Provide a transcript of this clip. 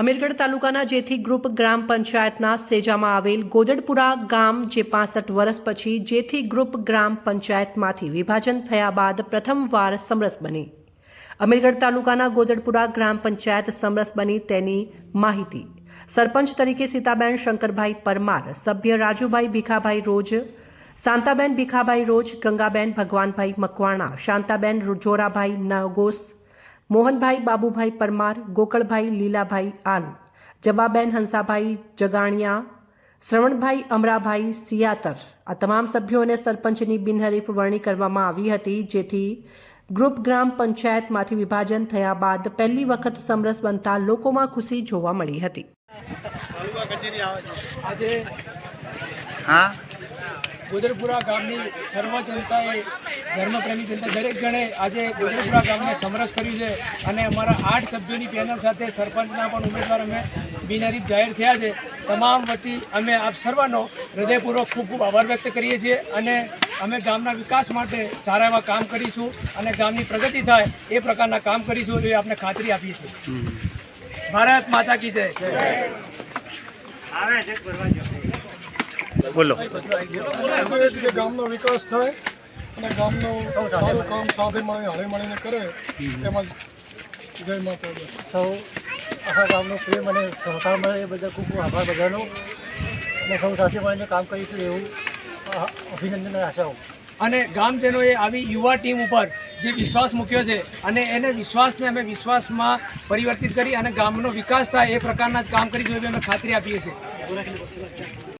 અમીરગઢ તાલુકાના જેથી ગ્રુપ ગ્રામ પંચાયતના સેજામાં આવેલ ગોદડપુરા ગામ, જે પાસઠ વર્ષ પછી જેથી ગ્રુપ ગ્રામ પંચાયતમાંથી વિભાજન થયા બાદ પ્રથમવાર સમરસ બની. અમીરગઢ તાલુકાના ગોદડપુરા ગ્રામ પંચાયત સમરસ બની તેની માહિતી. સરપંચ તરીકે સીતાબેન શંકરભાઈ પરમાર, સભ્ય રાજુભાઈ ભીખાભાઈ રોજ, શાંતાબેન ભીખાભાઈ રોજ, ગંગાબેન ભગવાનભાઈ મકવાણા, શાંતાબેન જોરાભાઈ નગોસ મોહનભાઈ બાબુભાઈ પરમાર ગોકળભાઈ લીલાભાઈ આલ જબાબેન હંસાભાઈ જગાણિયા શ્રવણભાઈ અમરાભાઈ સિયાતર. આ તમામ સભ્યોને સરપંચની બિનહરીફ વરણી કરવામાં આવી હતી જેથી ગ્રુપ ગ્રામ પંચાયતમાંથી વિભાજન થયા બાદ પહેલી વખત સમરસ બનતા લોકોમાં ખુશી જોવા મળી હતી. આજે હા? ગોદરપુરા ગામની સર્વ જનતાએ ધર્મપ્રેમી જનતા દરેક જણે આજે ગોદરપુરા ગામને સમરસ કર્યું છે અને અમારા આઠ સભ્યોની પેનલ સાથે સરપંચના પણ ઉમેદવાર અમે બિનહરીફ જાહેર થયા છે. તમામ વતી અમે આપ સર્વનો હૃદયપૂર્વક ખૂબ ખૂબ આભાર વ્યક્ત કરીએ છીએ અને અમે ગામના વિકાસ માટે સારા એવા કામ કરીશું અને ગામની પ્રગતિ થાય એ પ્રકારના કામ કરીશું એવી આપને ખાતરી આપીએ છીએ. ભારત માતા કી જય. બોલો. ગામનો વિકાસ થાય અને ગામનું સારું કામ સાથે મળીને હળી મળીને કરે એમાં જય માતાજી. સૌ આખા ગામનો પ્રેમ અને સહકાર મળે એ બધા ખૂબ ખૂબ આભાર બધાનો. અને સૌ સાથે મળીને કામ કરીશું એવું અભિનંદન અને આશાઓ અને ગામજનોએ આવી યુવા ટીમ ઉપર જે વિશ્વાસ મૂક્યો છે અને એને વિશ્વાસને અમે વિશ્વાસમાં પરિવર્તિત કરી અને ગામનો વિકાસ થાય એ પ્રકારના જ કામ કરી જોઈએ અમે ખાતરી આપીએ છીએ.